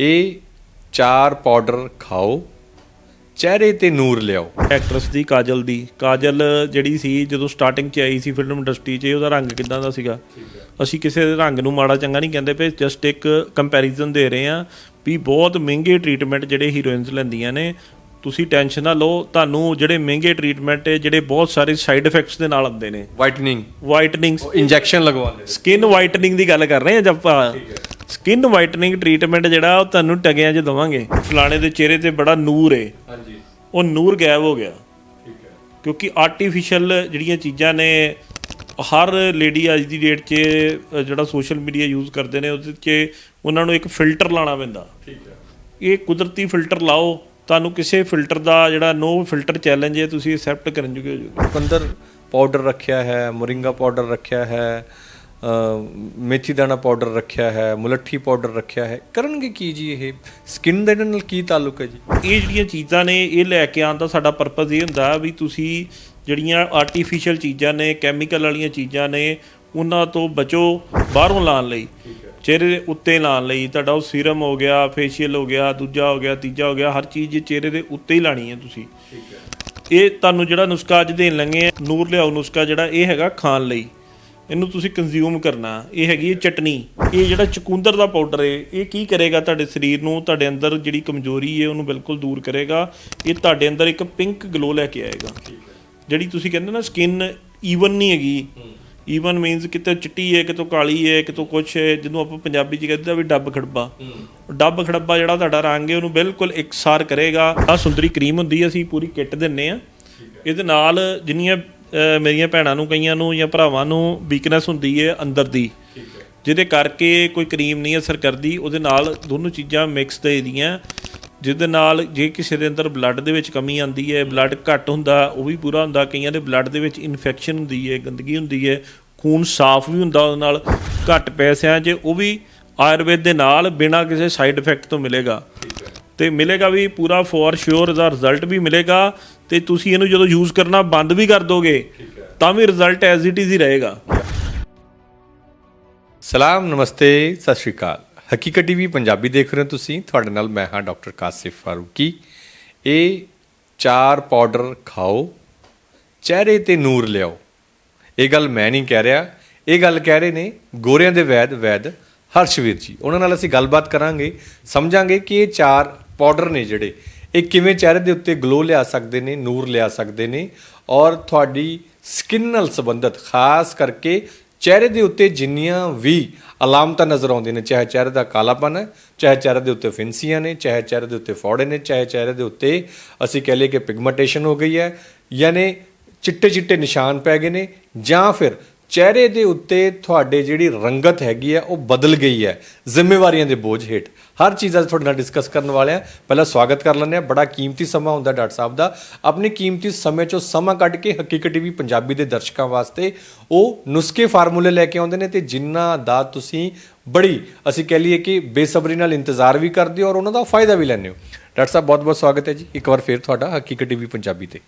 ਇਹ ਚਾਰ ਪਾਊਡਰ ਖਾਓ ਚਿਹਰੇ ਤੇ ਨੂਰ ਲਿਆਓ। ਐਕਟਰੈਸ ਦੀ ਕਾਜਲ ਦੀ। ਕਾਜਲ ਜਿਹੜੀ ਸੀ ਜਦੋਂ ਸਟਾਰਟਿੰਗ 'ਚ ਆਈ ਸੀ ਫਿਲਮ ਇੰਡਸਟਰੀ 'ਚ ਉਹਦਾ ਰੰਗ ਕਿਦਾਂ ਦਾ ਸੀਗਾ? ਅਸੀਂ ਕਿਸੇ ਦੇ ਰੰਗ ਨੂੰ ਮਾੜਾ ਚੰਗਾ ਨਹੀਂ ਕਹਿੰਦੇ ਪਏ ਜਸਟ ਇੱਕ ਕੰਪੈਰੀਜ਼ਨ ਦੇ ਰਹੇ ਹਾਂ ਵੀ ਬਹੁਤ ਮਹਿੰਗੇ ਟ੍ਰੀਟਮੈਂਟ ਜਿਹੜੇ ਹੀਰੋਇਨਸ ਲੈਂਦੀਆਂ ਨੇ। ਤੁਸੀਂ ਟੈਨਸ਼ਨ ਨਾ ਲਓ ਤੁਹਾਨੂੰ ਜਿਹੜੇ ਮਹਿੰਗੇ ਟ੍ਰੀਟਮੈਂਟ ਜਿਹੜੇ ਬਹੁਤ ਸਾਰੇ ਸਾਈਡ ਇਫੈਕਟਸ ਦੇ ਨਾਲ ਆਉਂਦੇ ਨੇ। ਵਾਈਟਨਿੰਗ ਵਾਈਟਨਿੰਗ ਇੰਜੈਕਸ਼ਨ ਲਗਵਾ ਲੈ ਸਕਿਨ ਵਾਈਟਨਿੰਗ ਦੀ ਗੱਲ ਕਰ ਰਹੇ ਹਾਂ ਜਦ ਆਪਾਂ। ਸਕਿਨ ਵਾਈਟਨਿੰਗ ਟ੍ਰੀਟਮੈਂਟ ਜਿਹੜਾ ਉਹ ਤੁਹਾਨੂੰ ਟਗਿਆਂ 'ਚ ਦਵਾਂਗੇ। ਫਲਾਣੇ ਦੇ ਚਿਹਰੇ ਤੇ ਬੜਾ ਨੂਰ ਏ। ਹਾਂਜੀ। ਉਹ ਨੂਰ ਗਾਇਬ ਹੋ ਗਿਆ। ਠੀਕ ਹੈ। ਕਿਉਂਕਿ ਆਰਟੀਫੀਸ਼ੀਅਲ ਜਿਹੜੀਆਂ ਚੀਜ਼ਾਂ ਨੇ ਹਰ ਲੇਡੀ ਅੱਜ ਦੀ ਡੇਟ 'ਚ ਜਿਹੜਾ ਸੋਸ਼ਲ ਮੀਡੀਆ ਯੂਜ਼ ਕਰਦੇ ਨੇ ਉਹਦੇ 'ਚ ਉਹਨਾਂ ਨੂੰ ਇੱਕ ਫਿਲਟਰ ਲਾਣਾ ਪੈਂਦਾ। ਠੀਕ ਹੈ। ਇਹ ਕੁਦਰਤੀ ਫਿਲਟਰ ਲਾਓ। ਤੁਹਾਨੂੰ ਕਿਸੇ ਫਿਲਟਰ ਦਾ ਜਿਹੜਾ ਨੋ ਫਿਲਟਰ ਚੈਲੰਜ ਹੈ ਤੁਸੀਂ ਐਕਸੈਪਟ ਕਰਨ ਜੋਗੇ ਹੋ ਜਾਓਗੇ। ਪਾਊਡਰ ਰੱਖਿਆ ਹੈ ਮੋਰਿੰਗਾ ਪਾਊਡਰ ਰੱਖਿਆ ਹੈ ਮੇਥੀ ਦਾਣਾ ਪਾਊਡਰ ਰੱਖਿਆ ਹੈ ਮੁਲੱਠੀ ਪਾਊਡਰ ਰੱਖਿਆ ਹੈ। ਕਰਨਗੇ ਕੀ ਜੀ ਇਹ? ਸਕਿਨ ਦੇ ਨਾਲ ਕੀ ਤਾਲੁਕ ਹੈ ਜੀ? ਇਹ ਜਿਹੜੀਆਂ ਚੀਜ਼ਾਂ ਨੇ ਇਹ ਲੈ ਕੇ ਆਉਣ ਦਾ ਸਾਡਾ ਪਰਪਸ ਇਹ ਹੁੰਦਾ ਵੀ ਤੁਸੀਂ ਜਿਹੜੀਆਂ ਆਰਟੀਫੀਸ਼ੀਅਲ ਚੀਜ਼ਾਂ ਨੇ ਕੈਮੀਕਲ ਵਾਲੀਆਂ ਚੀਜ਼ਾਂ ਨੇ ਉਹਨਾਂ ਤੋਂ ਬਚੋ ਬਾਹਰੋਂ ਲਾਉਣ ਲਈ। ਚਿਹਰੇ ਦੇ ਉੱਤੇ ਲਾਉਣ ਲਈ। ਤੁਹਾਡਾ ਉਹ ਸੀਰਮ ਹੋ ਗਿਆ ਫੇਸ਼ੀਅਲ ਹੋ ਗਿਆ ਦੂਜਾ ਹੋ ਗਿਆ ਤੀਜਾ ਹੋ ਗਿਆ ਹਰ ਚੀਜ਼ ਚਿਹਰੇ ਦੇ ਉੱਤੇ ਹੀ ਲਾਣੀ ਹੈ ਤੁਸੀਂ। ਇਹ ਤੁਹਾਨੂੰ ਜਿਹੜਾ ਨੁਸਖਾ ਅੱਜ ਦੇਣ ਲੱਗੇ ਆ ਨੂਰ ਲਿਆਓ ਨੁਸਖਾ ਜਿਹੜਾ ਇਹ ਹੈਗਾ ਖਾਣ ਲਈ। ਇਹਨੂੰ ਤੁਸੀਂ ਕੰਜ਼ਿਊਮ ਕਰਨਾ। ਇਹ ਹੈਗੀ ਹੈ ਚਟਨੀ। ਇਹ ਜਿਹੜਾ ਚਕੁੰਦਰ ਦਾ ਪਾਊਡਰ ਹੈ ਇਹ ਕੀ ਕਰੇਗਾ ਤੁਹਾਡੇ ਸਰੀਰ ਨੂੰ ਤੁਹਾਡੇ ਅੰਦਰ ਜਿਹੜੀ ਕਮਜ਼ੋਰੀ ਹੈ ਉਹਨੂੰ ਬਿਲਕੁਲ ਦੂਰ ਕਰੇਗਾ। ਇਹ ਤੁਹਾਡੇ ਅੰਦਰ ਇੱਕ ਪਿੰਕ ਗਲੋ ਲੈ ਕੇ ਆਏਗਾ। ਜਿਹੜੀ ਤੁਸੀਂ ਕਹਿੰਦੇ ਨਾ ਸਕਿਨ ਈਵਨ ਨਹੀਂ ਹੈਗੀ। ਈਵਨ ਮੀਨਸ ਕਿਤੇ ਚਿੱਟੀ ਹੈ ਕਿਤੋਂ ਕਾਲੀ ਹੈ ਕਿਤੋਂ ਕੁਛ ਹੈ ਜਿਹਨੂੰ ਆਪਾਂ ਪੰਜਾਬੀ ਚ ਕਹਿੰਦੇ ਆ ਵੀ ਡੱਬ ਖੜੱਬਾ। ਡੱਬ ਖੜੱਬਾ ਜਿਹੜਾ ਤੁਹਾਡਾ ਰੰਗ ਹੈ ਉਹਨੂੰ ਬਿਲਕੁਲ ਇਕਸਾਰ ਕਰੇਗਾ। ਆ ਸੁੰਦਰੀ ਕਰੀਮ ਹੁੰਦੀ ਹੈ ਅਸੀਂ ਪੂਰੀ ਕਿੱਟ ਦਿੰਨੇ ਆ। ਇਹਦੇ ਨਾਲ ਜਿੰਨੀਆਂ ਮੇਰੀਆਂ ਭੈਣਾਂ ਨੂੰ ਕਈਆਂ ਨੂੰ ਜਾਂ ਭਰਾਵਾਂ ਨੂੰ ਵੀਕਨੈਸ ਹੁੰਦੀ ਹੈ ਅੰਦਰ ਦੀ। ਜਿਹਦੇ ਕਰਕੇ ਕੋਈ ਕਰੀਮ ਨਹੀਂ ਅਸਰ ਕਰਦੀ ਉਹਦੇ ਨਾਲ ਦੋਨੋਂ ਚੀਜ਼ਾਂ ਮਿਕਸ ਦੇ ਦੀਆਂ। ਜਿਹਦੇ ਨਾਲ ਜੇ ਕਿਸੇ ਦੇ ਅੰਦਰ ਬਲੱਡ ਦੇ ਵਿੱਚ ਕਮੀ ਆਂਦੀ ਹੈ ਬਲੱਡ ਘੱਟ ਹੁੰਦਾ ਉਹ ਵੀ ਪੂਰਾ ਹੁੰਦਾ। ਕਈਆਂ ਦੇ ਬਲੱਡ ਦੇ ਵਿੱਚ ਇਨਫੈਕਸ਼ਨ ਹੁੰਦੀ ਹੈ ਗੰਦਗੀ ਹੁੰਦੀ ਹੈ ਖੂਨ ਸਾਫ਼ ਵੀ ਹੁੰਦਾ ਉਹਦੇ ਨਾਲ ਘੱਟ ਪੈਸਿਆਂ 'ਚ ਉਹ ਵੀ ਆਯੁਰਵੇਦ ਦੇ ਨਾਲ ਬਿਨਾਂ ਕਿਸੇ ਸਾਈਡ ਇਫੈਕਟ ਤੋਂ ਮਿਲੇਗਾ। ਤੇ ਮਿਲੇਗਾ ਵੀ ਪੂਰਾ ਫੋਰ ਸ਼ੋਰ ਦਾ ਰਿਜ਼ਲਟ ਵੀ ਮਿਲੇਗਾ। ਤੇ ਤੁਸੀਂ ਇਹਨੂੰ ਜਦੋਂ ਯੂਜ਼ ਕਰਨਾ ਬੰਦ ਵੀ ਕਰ ਦੋਗੇ ਤਾਂ ਵੀ ਰਿਜ਼ਲਟ ਐਜ਼ ਇਟ ਇਜ਼ ਹੀ ਰਹੇਗਾ। ਸਲਾਮ ਨਮਸਤੇ ਸਤਿ ਸ਼੍ਰੀ ਅਕਾਲ। ਹਕੀਕਤ ਟੀਵੀ ਪੰਜਾਬੀ ਦੇਖ ਰਹੇ ਹੋ ਤੁਸੀਂ। ਤੁਹਾਡੇ ਨਾਲ ਮੈਂ ਹਾਂ ਡਾਕਟਰ ਕਾਸਿਫ ਫਾਰੂਕੀ। ਇਹ ਚਾਰ ਪਾਊਡਰ ਖਾਓ ਚਿਹਰੇ ਤੇ ਨੂਰ ਲਿਆਓ। ਇਹ ਗੱਲ ਮੈਂ ਨਹੀਂ ਕਹਿ ਰਿਹਾ। ਇਹ ਗੱਲ ਕਹਿ ਰਹੇ ਨੇ ਗੋਰਿਆਂ ਦੇ ਵੈਦ ਵੈਦ ਹਰਸ਼ਵੀਰ ਜੀ। ਉਹਨਾਂ ਨਾਲ ਅਸੀਂ ਗੱਲਬਾਤ ਕਰਾਂਗੇ ਸਮਝਾਂਗੇ ਕਿ ਇਹ ਚਾਰ ਪਾਊਡਰ ਨੇ ਜਿਹੜੇ ਇਹ ਕਿਵੇਂ ਚਿਹਰੇ ਦੇ ਉੱਤੇ ਗਲੋ ਲਿਆ ਸਕਦੇ ਨੇ, ਨੂਰ ਲਿਆ ਸਕਦੇ ਨੇ ਔਰ ਤੁਹਾਡੀ ਸਕਿਨ ਨਾਲ ਸੰਬੰਧਿਤ, ਖਾਸ ਕਰਕੇ ਚਿਹਰੇ ਦੇ ਉੱਤੇ ਜਿੰਨੀਆਂ ਵੀ ਅਲਾਮਤਾਂ ਨਜ਼ਰ ਆਉਂਦੀਆਂ ਨੇ, ਚਾਹੇ ਚਿਹਰੇ ਦਾ ਕਾਲਾਪਨ ਹੈ, ਚਾਹੇ ਚਿਹਰੇ ਦੇ ਉੱਤੇ ਫਿੰਸੀਆਂ ਨੇ, ਚਾਹੇ ਚਿਹਰੇ ਦੇ ਉੱਤੇ ਫੋੜੇ ਨੇ, ਚਾਹੇ ਚਿਹਰੇ ਦੇ ਉੱਤੇ ਅਸੀਂ ਕਹ ਲਈਏ ਕਿ ਪਿਗਮੈਂਟੇਸ਼ਨ ਹੋ ਗਈ ਹੈ, ਯਾਨੀ ਚਿੱਟੇ ਚਿੱਟੇ ਨਿਸ਼ਾਨ ਪੈ ਗਏ ਨੇ ਜਾਂ ਫਿਰ ਚਿਹਰੇ ਦੇ ਉੱਤੇ ਤੁਹਾਡੇ ਜਿਹੜੀ ਰੰਗਤ ਹੈਗੀ ਹੈ, ਉਹ ਬਦਲ ਗਈ ਹੈ। ਜ਼ਿੰਮੇਵਾਰੀਆਂ ਦੇ ਬੋਝ ਹੇਠ। ਹਰ ਚੀਜ਼ ਅੱਜ ਤੁਹਾਡੇ ਨਾਲ ਡਿਸਕਸ ਕਰਨ ਵਾਲੇ ਆ ਪਹਿਲਾਂ ਸਵਾਗਤ ਕਰ ਲੈਂਦੇ ਆ ਬੜਾ ਕੀਮਤੀ ਸਮਾਂ ਹੁੰਦਾ ਡਾਕਟਰ ਸਾਹਿਬ ਦਾ। ਆਪਣੇ ਕੀਮਤੀ ਸਮੇਂ ਚੋਂ ਸਮਾਂ ਕੱਢ ਕੇ ਹਕੀਕਤ ਟੀਵੀ ਪੰਜਾਬੀ ਦੇ ਦਰਸ਼ਕਾਂ ਵਾਸਤੇ ਉਹ ਨੁਸਖੇ ਫਾਰਮੂਲੇ ਲੈ ਕੇ ਆਉਂਦੇ ਨੇ ਤੇ ਜਿਨ੍ਹਾਂ ਦਾ ਤੁਸੀਂ ਬੜੀ, ਅਸੀਂ ਕਹਿ ਲਈਏ ਕਿ ਬੇਸਬਰੀ ਨਾਲ ਇੰਤਜ਼ਾਰ ਵੀ ਕਰਦੇ ਹੋ ਔਰ ਉਹਨਾਂ ਦਾ ਫਾਇਦਾ ਵੀ ਲੈਂਦੇ ਹੋ। ਡਾਕਟਰ ਸਾਹਿਬ ਬਹੁਤ ਬਹੁਤ ਸਵਾਗਤ ਹੈ ਜੀ। ਇੱਕ ਵਾਰ ਫੇਰ ਤੁਹਾਡਾ ਹਕੀਕਤ ਟੀਵੀ ਪੰਜਾਬੀ ਤੇ।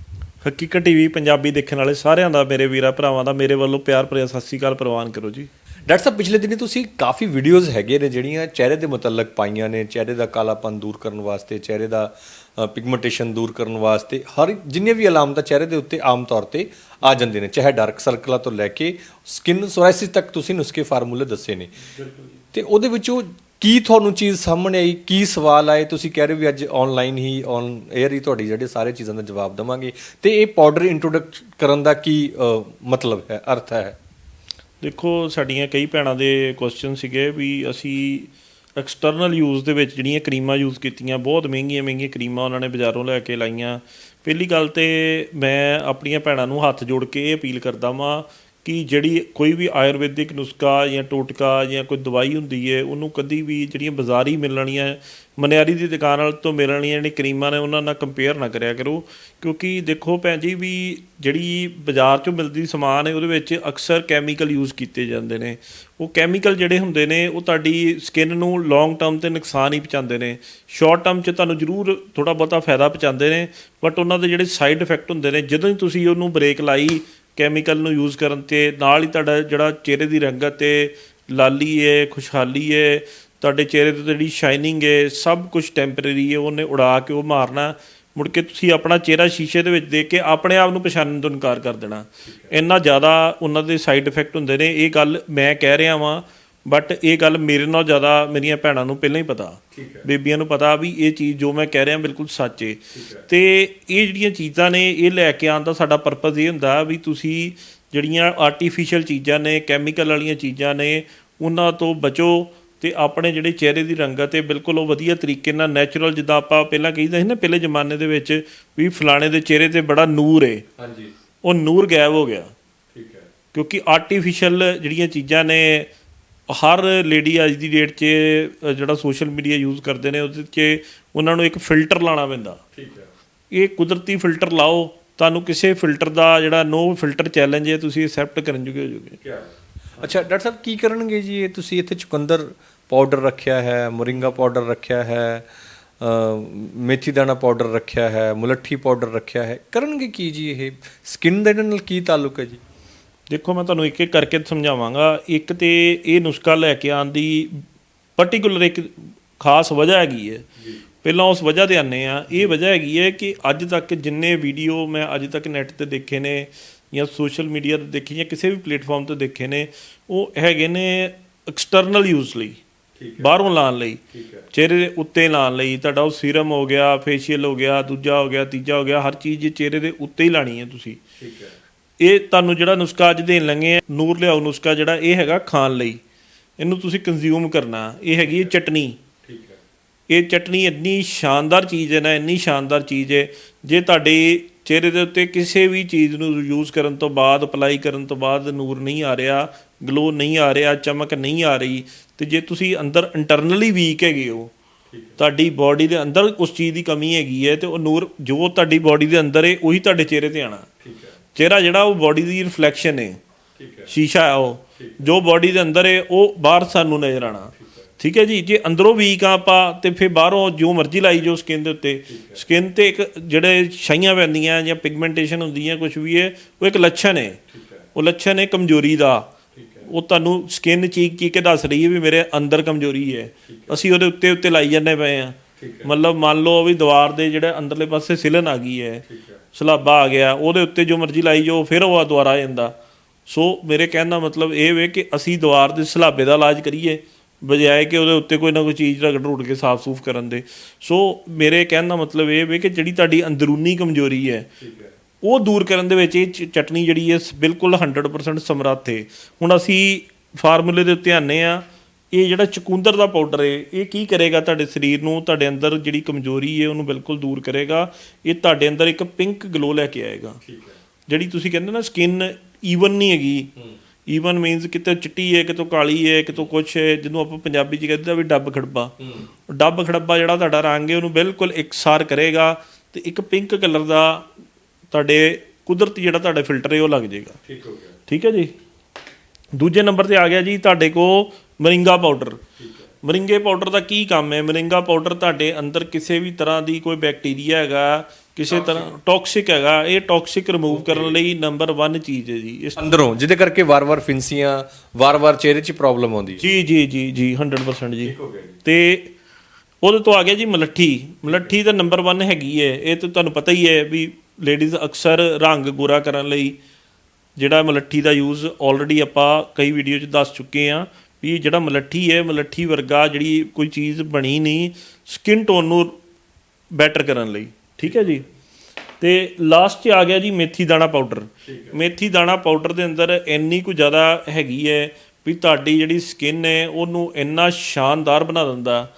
ਹਕੀਕਤ ਟੀਵੀ ਪੰਜਾਬੀ ਦੇਖਣ ਵਾਲੇ ਸਾਰਿਆਂ ਦਾ ਮੇਰੇ ਵੀਰਾਂ ਭਰਾਵਾਂ ਦਾ ਮੇਰੇ ਵੱਲੋਂ ਪਿਆਰ ਭਰਿਆ ਸਤਿ ਸ੍ਰੀ ਅਕਾਲ ਪ੍ਰਵਾਨ ਕਰੋ ਜੀ। ਡਾਕਟਰ ਸਾਹਿਬ ਪਿਛਲੇ ਦਿਨੀ ਤੁਸੀਂ ਕਾਫੀ ਵੀਡੀਓਜ਼ ਹੈਗੇ ਨੇ ਜਿਹੜੀਆਂ ਚਿਹਰੇ ਦੇ ਮੁਤਲਕ ਪਾਈਆਂ ਨੇ ਚਿਹਰੇ ਦਾ ਕਾਲਾਪਨ ਦੂਰ ਕਰਨ ਵਾਸਤੇ ਚਿਹਰੇ ਦਾ ਪਿਗਮੈਂਟੇਸ਼ਨ ਦੂਰ ਕਰਨ ਵਾਸਤੇ ਹਰ ਜਿੰਨੇ ਵੀ ਅਲਾਮਤਾਂ ਚਿਹਰੇ ਦੇ ਉੱਤੇ ਆਮ ਤੌਰ ਤੇ ਆ ਜਾਂਦੇ ਨੇ ਚਾਹੇ ਡਾਰਕ ਸਰਕਲਾਂ ਤੋਂ ਲੈ ਕੇ ਸਕਿਨ ਸੋਰਾਇਸਿਸ ਤੱਕ ਤੁਸੀਂ ਨੁਸਖੇ ਫਾਰਮੂਲੇ ਦੱਸੇ ਨੇ। ਤੇ ਉਹਦੇ ਵਿੱਚੋਂ ਕੀ ਤੁਹਾਨੂੰ ਚੀਜ਼ ਸਾਹਮਣੇ ਆਈ? ਕੀ ਸਵਾਲ ਆਏ? ਤੁਸੀਂ ਕਹਿ ਰਹੇ ਹੋ ਵੀ ਅੱਜ ਆਨਲਾਈਨ ਹੀ ਔਨ 에ਅਰ ਹੀ ਤੁਹਾਡੀ ਜਿਹੜੇ ਸਾਰੇ ਚੀਜ਼ਾਂ ਦਾ ਜਵਾਬ ਦਵਾਂਗੇ। ਤੇ ਇਹ ਪਾਊਡਰ ਇੰਟਰੋਡਕਟ ਕਰਨ ਦਾ ਕੀ ਮਤਲਬ ਹੈ, ਅਰਥ ਹੈ? ਦੇਖੋ, ਸਾਡੀਆਂ ਕਈ ਭੈਣਾਂ ਦੇ ਕੁਐਸਚਨ ਸੀਗੇ ਵੀ ਅਸੀਂ ਐਕਸਟਰਨਲ ਯੂਜ਼ ਦੇ ਵਿੱਚ ਜਿਹੜੀਆਂ ਕਰੀਮਾਂ ਯੂਜ਼ ਕੀਤੀਆਂ, ਬਹੁਤ ਮਹਿੰਗੀਆਂ ਮਹਿੰਗੀਆਂ ਕਰੀਮਾਂ ਉਹਨਾਂ ਨੇ ਬਾਜ਼ਾਰੋਂ ਲੈ ਕੇ ਲਾਈਆਂ। ਪਹਿਲੀ ਗੱਲ ਤੇ ਮੈਂ ਆਪਣੀਆਂ ਭੈਣਾਂ ਨੂੰ ਹੱਥ ਜੋੜ ਕੇ ਇਹ ਅਪੀਲ ਕਰਦਾ ਵਾਂ ਕਿ ਜਿਹੜੀ ਕੋਈ ਵੀ ਆਯੁਰਵੈਦਿਕ ਨੁਸਖਾ ਜਾਂ ਟੋਟਕਾ ਜਾਂ ਕੋਈ ਦਵਾਈ ਹੁੰਦੀ ਹੈ ਉਹਨੂੰ ਕਦੀ ਵੀ ਜਿਹੜੀਆਂ ਬਾਜ਼ਾਰੀ ਮਿਲਣੀਆਂ, ਮਨਿਆਰੀ ਦੀ ਦੁਕਾਨ ਵਾਲ ਤੋਂ ਮਿਲਣੀਆਂ ਜਿਹੜੀ ਕਰੀਮਾਂ ਨੇ, ਉਹਨਾਂ ਨਾਲ ਕੰਪੇਅਰ ਨਾ ਕਰਿਆ ਕਰੋ। ਕਿਉਂਕਿ ਦੇਖੋ ਭੈਣ ਜੀ ਵੀ ਜਿਹੜੀ ਬਾਜ਼ਾਰ 'ਚੋਂ ਮਿਲਦੀ ਸਮਾਨ ਹੈ ਉਹਦੇ ਵਿੱਚ ਅਕਸਰ ਕੈਮੀਕਲ ਯੂਜ਼ ਕੀਤੇ ਜਾਂਦੇ ਨੇ। ਉਹ ਕੈਮੀਕਲ ਜਿਹੜੇ ਹੁੰਦੇ ਨੇ, ਉਹ ਤੁਹਾਡੀ ਸਕਿਨ ਨੂੰ ਲੌਂਗ ਟਰਮ ਤੇ ਨੁਕਸਾਨ ਹੀ ਪਹੁੰਚਾਉਂਦੇ ਨੇ। ਸ਼ਾਰਟ ਟਰਮ 'ਚ ਤੁਹਾਨੂੰ ਜ਼ਰੂਰ ਥੋੜਾ ਬਹੁਤਾ ਫਾਇਦਾ ਪਹੁੰਚਾਉਂਦੇ ਨੇ ਬਟ ਉਹਨਾਂ ਦੇ ਜਿਹੜੇ ਸਾਈਡ ਇਫੈਕਟ ਹੁੰਦੇ ਨੇ, ਜਦੋਂ ਹੀ ਤੁਸੀਂ ਉਹਨੂੰ ਬ੍ਰੇਕ ਲਾਈ ਕੈਮੀਕਲ ਨੂੰ ਯੂਜ਼ ਕਰਨ ਤੇ ਨਾਲ ਹੀ ਤੁਹਾਡਾ ਜਿਹੜਾ ਚਿਹਰੇ ਦੀ ਰੰਗਤ ਹੈ ਲਾਲੀ ਹੈ ਖੁਸ਼ਹਾਲੀ ਹੈ ਤੁਹਾਡੇ ਚਿਹਰੇ ਤੇ ਜਿਹੜੀ ਸ਼ਾਈਨਿੰਗ ਹੈ ਸਭ ਕੁਝ ਟੈਂਪਰੇਰੀ ਹੈ ਉਹਨੇ ਉਡਾ ਕੇ ਉਹ ਮਾਰਨਾ। ਮੁੜ ਕੇ ਤੁਸੀਂ ਆਪਣਾ ਚਿਹਰਾ ਸ਼ੀਸ਼ੇ ਦੇ ਵਿੱਚ ਦੇਖ ਕੇ ਆਪਣੇ ਆਪ ਨੂੰ ਪਛਾਣਨ ਤੋਂ ਇਨਕਾਰ ਕਰ ਦੇਣਾ। ਇੰਨਾ ਜ਼ਿਆਦਾ ਉਹਨਾਂ ਦੇ ਸਾਈਡ ਇਫੈਕਟ ਹੁੰਦੇ ਨੇ। ਇਹ ਗੱਲ ਮੈਂ ਕਹਿ ਰਿਹਾ ਵਾਂ ਬਟ ਇਹ ਗੱਲ ਮੇਰੇ ਨਾਲ ਜ਼ਿਆਦਾ ਮੇਰੀਆਂ ਭੈਣਾਂ ਨੂੰ ਪਹਿਲਾਂ ਹੀ ਪਤਾ। ਬੀਬੀਆਂ ਨੂੰ ਪਤਾ ਵੀ ਇਹ ਚੀਜ਼ ਜੋ ਮੈਂ ਕਹਿ ਰਿਹਾ ਬਿਲਕੁਲ ਸੱਚ ਏ। ਤੇ ਇਹ ਜਿਹੜੀਆਂ ਚੀਜ਼ਾਂ ਨੇ ਇਹ ਲੈ ਕੇ ਆਉਣ ਦਾ ਸਾਡਾ ਪਰਪਸ ਇਹ ਹੁੰਦਾ ਵੀ ਤੁਸੀਂ ਜਿਹੜੀਆਂ ਆਰਟੀਫੀਸ਼ੀਅਲ ਚੀਜ਼ਾਂ ਨੇ ਕੈਮੀਕਲ ਵਾਲੀਆਂ ਚੀਜ਼ਾਂ ਨੇ ਉਹਨਾਂ ਤੋਂ ਬਚੋ ਤੇ ਆਪਣੇ ਜਿਹੜੇ ਚਿਹਰੇ ਦੀ ਰੰਗਤ ਹੈ ਬਿਲਕੁਲ ਉਹ ਵਧੀਆ ਤਰੀਕੇ ਨਾਲ ਨੈਚੁਰਲ ਜਿੱਦਾਂ ਆਪਾਂ ਪਹਿਲਾਂ ਕਹੀਦਾ ਸੀ ਨਾ ਪਹਿਲੇ ਜ਼ਮਾਨੇ ਦੇ ਵਿੱਚ ਵੀ ਫਲਾਣੇ ਦੇ ਚਿਹਰੇ ਤੇ ਬੜਾ ਨੂਰ ਹੈ ਹਾਂਜੀ। ਉਹ ਨੂਰ ਗਾਇਬ ਹੋ ਗਿਆ। ਠੀਕ ਹੈ। ਕਿਉਂਕਿ ਆਰਟੀਫੀਸ਼ੀਅਲ ਜਿਹੜੀਆਂ ਚੀਜ਼ਾਂ ਨੇ ਹਰ ਲੇਡੀ ਅੱਜ ਦੀ ਡੇਟ 'ਚ ਜਿਹੜਾ ਸੋਸ਼ਲ ਮੀਡੀਆ ਯੂਜ਼ ਕਰਦੇ ਨੇ ਉਹਦੇ 'ਚ ਉਹਨਾਂ ਨੂੰ ਇੱਕ ਫਿਲਟਰ ਲਾਣਾ ਪੈਂਦਾ। ਠੀਕ ਹੈ। ਇਹ ਕੁਦਰਤੀ ਫਿਲਟਰ ਲਾਓ ਤੁਹਾਨੂੰ ਕਿਸੇ ਫਿਲਟਰ ਦਾ ਜਿਹੜਾ ਨੋ ਫਿਲਟਰ ਚੈਲੰਜ ਹੈ ਤੁਸੀਂ ਐਕਸੈਪਟ ਕਰਨ ਜੋਗੇ ਹੋ ਜਾਓਗੇ। ਕੀ ਅੱਛਾ ਡਾਕਟਰ ਸਾਹਿਬ ਕੀ ਕਰਨਗੇ ਜੀ? ਇਹ ਤੁਸੀਂ ਇੱਥੇ ਚੁਕੰਦਰ ਪਾਊਡਰ ਰੱਖਿਆ ਹੈ ਮੋਰਿੰਗਾ ਪਾਊਡਰ ਰੱਖਿਆ ਹੈ ਮੇਥੀ ਦਾਣਾ ਪਾਊਡਰ ਰੱਖਿਆ ਹੈ ਮੁਲੱਠੀ ਪਾਊਡਰ ਰੱਖਿਆ ਹੈ। ਕਰਨਗੇ ਕੀ ਜੀ ਇਹ? ਸਕਿਨ ਦੇ ਨਾਲ ਕੀ ਤਾਲੁਕ ਹੈ ਜੀ? ਦੇਖੋ ਮੈਂ ਤੁਹਾਨੂੰ ਇੱਕ ਇੱਕ ਕਰਕੇ ਸਮਝਾਵਾਂਗਾ। ਇੱਕ ਤੇ ਇਹ ਨੁਸਖਾ ਲੈ ਕੇ ਆਉਣ ਦੀ ਪਾਰਟਿਕੂਲਰ ਇੱਕ ਖਾਸ ਵਜ੍ਹਾ ਹੈਗੀ ਹੈ। ਪਹਿਲਾਂ ਉਸ ਵਜ੍ਹਾ ਤੇ ਆਨੇ ਆ ਇਹ ਵਜ੍ਹਾ ਹੈਗੀ ਹੈ ਕਿ ਅੱਜ ਤੱਕ ਜਿੰਨੇ ਵੀਡੀਓ ਮੈਂ ਅੱਜ ਤੱਕ ਨੈਟ ਤੇ ਦੇਖੇ ਨੇ ਜਾਂ ਸੋਸ਼ਲ ਮੀਡੀਆ ਤੇ ਦੇਖੇ ਜਾਂ ਕਿਸੇ ਵੀ ਪਲੇਟਫਾਰਮ ਤੇ ਦੇਖੇ ਨੇ ਉਹ ਹੈਗੇ ਨੇ ਐਕਸਟਰਨਲ ਯੂਜ਼ ਲਈ। ਬਾਹਰੋਂ ਲਾਉਣ ਲਈ। ਚਿਹਰੇ ਦੇ ਉੱਤੇ ਲਾਉਣ ਲਈ। ਤੁਹਾਡਾ ਉਹ ਸੀਰਮ ਹੋ ਗਿਆ ਫੇਸ਼ੀਅਲ ਹੋ ਗਿਆ ਦੂਜਾ ਹੋ ਗਿਆ ਤੀਜਾ ਹੋ ਗਿਆ ਹਰ ਚੀਜ਼ ਚਿਹਰੇ ਦੇ ਉੱਤੇ ਹੀ ਲਾਣੀ ਹੈ ਤੁਸੀਂ। ਠੀਕ ਹੈ। ਇਹ ਤੁਹਾਨੂੰ ਜਿਹੜਾ ਨੁਸਖਾ ਅੱਜ ਦੇਣ ਲੱਗੇ ਆ ਨੂਰ ਲਿਆਓ ਨੁਸਖਾ ਜਿਹੜਾ ਇਹ ਹੈਗਾ ਖਾਣ ਲਈ। ਇਹਨੂੰ ਤੁਸੀਂ ਕੰਜ਼ਿਊਮ ਕਰਨਾ। ਇਹ ਹੈਗੀ ਹੈ ਚਟਨੀ। ਠੀਕ ਹੈ। ਇਹ ਚਟਨੀ ਇੰਨੀ ਸ਼ਾਨਦਾਰ ਚੀਜ਼ ਹੈ ਨਾ ਇੰਨੀ ਸ਼ਾਨਦਾਰ ਚੀਜ਼ ਹੈ। ਜੇ ਤੁਹਾਡੇ ਚਿਹਰੇ ਦੇ ਉੱਤੇ ਕਿਸੇ ਵੀ ਚੀਜ਼ ਨੂੰ ਯੂਜ਼ ਕਰਨ ਤੋਂ ਬਾਅਦ ਅਪਲਾਈ ਕਰਨ ਤੋਂ ਬਾਅਦ ਨੂਰ ਨਹੀਂ ਆ ਰਿਹਾ ਗਲੋ ਨਹੀਂ ਆ ਰਿਹਾ ਚਮਕ ਨਹੀਂ ਆ ਰਹੀ ਤੇ ਜੇ ਤੁਸੀਂ ਅੰਦਰ ਇੰਟਰਨਲੀ ਵੀਕ ਹੈਗੇ ਹੋ ਤੁਹਾਡੀ ਬਾਡੀ ਦੇ ਅੰਦਰ ਉਸ ਚੀਜ਼ ਦੀ ਕਮੀ ਹੈਗੀ ਹੈ ਤੇ ਉਹ ਨੂਰ ਜੋ ਤੁਹਾਡੀ ਬਾਡੀ ਦੇ ਅੰਦਰ ਹੈ ਉਹੀ ਤੁਹਾਡੇ ਚਿਹਰੇ ਤੇ ਆਣਾ ਠੀਕ ਹੈ। ਚਿਹਰਾ ਜਿਹੜਾ ਉਹ ਬਾਡੀ ਦੀ ਰਿਫਲੈਕਸ਼ਨ ਹੈ ਠੀਕ ਹੈ। ਸ਼ੀਸ਼ਾ ਹੈ ਉਹ। ਜੋ ਬਾਡੀ ਦੇ ਅੰਦਰ ਹੈ ਉਹ ਬਾਹਰ ਸਾਨੂੰ ਨਜ਼ਰ ਆਣਾ ਠੀਕ ਹੈ। ਜੀ? ਜੇ ਅੰਦਰੋਂ ਵੀਕ ਆ ਆਪਾਂ ਤੇ ਫਿਰ ਬਾਹਰੋਂ ਜੋ ਮਰਜ਼ੀ ਲਾਈ ਜੋ ਸਕਿਨ ਦੇ ਉੱਤੇ। ਸਕਿਨ ਤੇ ਇੱਕ ਜਿਹੜੇ ਛਾਈਆਂ ਪੈਂਦੀਆਂ ਜਾਂ ਪਿਗਮੈਂਟੇਸ਼ਨ ਹੁੰਦੀ ਹੈ ਕੁਝ ਵੀ ਹੈ ਉਹ ਇੱਕ ਲੱਛਣ ਹੈ। ਉਹ ਲੱਛਣ ਹੈ ਕਮਜ਼ੋਰੀ ਦਾ। ਉਹ ਤੁਹਾਨੂੰ ਸਕਿਨ ਚੀਕ ਚੀਕ ਕੇ ਦੱਸ ਰਹੀ ਹੈ ਵੀ ਮੇਰੇ ਅੰਦਰ ਕਮਜ਼ੋਰੀ ਹੈ। ਅਸੀਂ ਉਹਦੇ ਉੱਤੇ ਉੱਤੇ ਲਾਈ ਜਾਂਦੇ ਪਏ ਆ। ਮਤਲਬ ਮੰਨ ਲਓ ਵੀ ਦੀਵਾਰ ਦੇ ਜਿਹੜੇ ਅੰਦਰਲੇ ਪਾਸੇ ਸਿਲਨ ਆ ਗਈ ਹੈ ਸਲਾਬਾ ਆ ਗਿਆ ਉਹਦੇ ਉੱਤੇ ਜੋ ਮਰਜ਼ੀ ਲਾਈ ਜੋ ਫਿਰ ਉਹ ਦੁਬਾਰਾ ਆ ਜਾਂਦਾ। ਸੋ ਮੇਰੇ ਕਹਿਣ ਦਾ ਮਤਲਬ ਇਹ ਵੇ ਕਿ ਅਸੀਂ ਦੀਵਾਰ ਦੇ ਸਲਾਬੇ ਦਾ ਇਲਾਜ ਕਰੀਏ ਬਜਾਏ ਕਿ ਉਹਦੇ ਉੱਤੇ ਕੋਈ ਨਾ ਕੋਈ ਚੀਜ਼ ਰਗੜ ਰੁੜ ਕੇ ਸਾਫ਼-ਸੂਫ ਕਰਨ ਦੇ। ਸੋ ਮੇਰੇ ਕਹਿਣ ਦਾ ਮਤਲਬ ਇਹ ਵੇ ਕਿ ਜਿਹੜੀ ਤੁਹਾਡੀ ਅੰਦਰੂਨੀ ਕਮਜ਼ੋਰੀ ਹੈ ਉਹ ਦੂਰ ਕਰਨ ਦੇ ਵਿੱਚ ਇਹ ਚਟਨੀ ਜਿਹੜੀ ਹੈ ਬਿਲਕੁਲ 100% ਸਮਰੱਥ ਹੈ। ਹੁਣ ਅਸੀਂ ਫਾਰਮੂਲੇ ਦੇ ਉੱਤੇ ਆਨੇ ਆ ਇਹ ਜਿਹੜਾ ਚਕੁੰਦਰ ਦਾ ਪਾਊਡਰ ਹੈ ਇਹ ਕੀ ਕਰੇਗਾ ਤੁਹਾਡੇ ਸਰੀਰ ਨੂੰ ਤੁਹਾਡੇ ਅੰਦਰ ਜਿਹੜੀ ਕਮਜ਼ੋਰੀ ਹੈ ਉਹਨੂੰ ਬਿਲਕੁਲ ਦੂਰ ਕਰੇਗਾ। ਇਹ ਤੁਹਾਡੇ ਅੰਦਰ ਇੱਕ ਪਿੰਕ ਗਲੋ ਲੈ ਕੇ ਆਏਗਾ। ਜਿਹੜੀ ਤੁਸੀਂ ਕਹਿੰਦੇ ਨਾ ਸਕਿਨ ਈਵਨ ਨਹੀਂ ਹੈਗੀ। ਈਵਨ ਮੀਨਸ ਕਿਤੇ ਚਿੱਟੀ ਹੈ ਕਿਤੋਂ ਕਾਲੀ ਹੈ ਕਿਤੋਂ ਕੁਛ ਹੈ ਜਿਹਨੂੰ ਆਪਾਂ ਪੰਜਾਬੀ ਚ ਕਹਿੰਦੇ ਆ ਵੀ ਡੱਬ ਖੜੱਬਾ। ਡੱਬ ਖੜੱਬਾ ਜਿਹੜਾ ਤੁਹਾਡਾ ਰੰਗ ਹੈ ਉਹਨੂੰ ਬਿਲਕੁਲ ਇਕਸਾਰ ਕਰੇਗਾ ਤੇ ਇੱਕ ਪਿੰਕ ਕਲਰ ਦਾ ਤੁਹਾਡੇ ਕੁਦਰਤੀ ਜਿਹੜਾ ਤੁਹਾਡਾ ਫਿਲਟਰ ਹੈ ਉਹ ਲੱਗ ਜਾਏਗਾ ਠੀਕ ਹੋ ਗਿਆ। ਠੀਕ ਹੈ ਜੀ? ਦੂਜੇ ਨੰਬਰ ਤੇ ਆ ਗਿਆ ਜੀ ਤੁਹਾਡੇ ਕੋ ਮਰਿੰਗਾ ਪਾਊਡਰ। ਮਰਿੰਗੇ ਪਾਊਡਰ ਦਾ ਕੀ ਕੰਮ ਹੈ? ਮਰਿੰਗਾ ਪਾਊਡਰ ਤੁਹਾਡੇ ਅੰਦਰ ਕਿਸੇ ਵੀ ਤਰ੍ਹਾਂ ਦੀ ਕੋਈ ਬੈਕਟੀਰੀਆ ਹੈਗਾ ਕਿਸੇ ਤਰ੍ਹਾਂ ਟੌਕਸਿਕ ਹੈਗਾ ਇਹ ਟੌਕਸਿਕ ਰਿਮੂਵ ਕਰਨ ਲਈ ਨੰਬਰ 1 ਚੀਜ਼ ਹੈ ਜੀ। ਇਸ ਅੰਦਰੋਂ ਜਿਹਦੇ ਕਰਕੇ ਵਾਰ-ਵਾਰ ਫਿੰਸੀਆਂ ਵਾਰ-ਵਾਰ ਚਿਹਰੇ 'ਚ ਪ੍ਰੋਬਲਮ ਆਉਂਦੀ ਹੈ। ਜੀ ਜੀ ਜੀ ਜੀ 100% ਜੀ। ਤੇ ਉਹਦੇ ਤੋਂ ਆ ਗਿਆ ਜੀ ਮਲੱਠੀ। ਮਲੱਠੀ ਦਾ ਨੰਬਰ 1 ਹੈਗੀ ਹੈ। ਇਹ ਤਾਂ ਤੁਹਾਨੂੰ ਪਤਾ ਹੀ ਹੈ ਵੀ ਲੇਡੀਜ਼ ਅਕਸਰ ਰੰਗ ਗੋਰਾ ਕਰਨ ਲਈ ਜਿਹੜਾ ਮਲੱਠੀ ਦਾ ਯੂਜ਼ ਆਲਰੇਡੀ ਆਪਾਂ ਕਈ ਵੀਡੀਓ 'ਚ ਦੱਸ ਚੁੱਕੇ ਆ ਵੀ ਜਿਹੜਾ ਮਲੱਠੀ ਹੈ ਮਲੱਠੀ ਵਰਗਾ ਜਿਹੜੀ ਕੋਈ ਚੀਜ਼ ਬਣੀ ਨਹੀਂ ਸਕਿਨ ਟੋਨ ਨੂੰ ਬੈਟਰ ਕਰਨ ਲਈ। ਠੀਕ ਹੈ ਜੀ? ਤੇ ਲਾਸਟ 'ਚ ਆ ਗਿਆ ਜੀ ਮੇਥੀ ਦਾਣਾ ਪਾਊਡਰ ਮੇਥੀ ਦਾਣਾ ਪਾਊਡਰ ਦੇ ਅੰਦਰ ਇੰਨੀ ਕੁ ਜ਼ਿਆਦਾ ਹੈਗੀ ਹੈ ਵੀ ਤੁਹਾਡੀ ਜਿਹੜੀ ਸਕਿਨ ਹੈ ਉਹਨੂੰ ਇੰਨਾ ਸ਼ਾਨਦਾਰ ਬਣਾ ਦਿੰਦਾ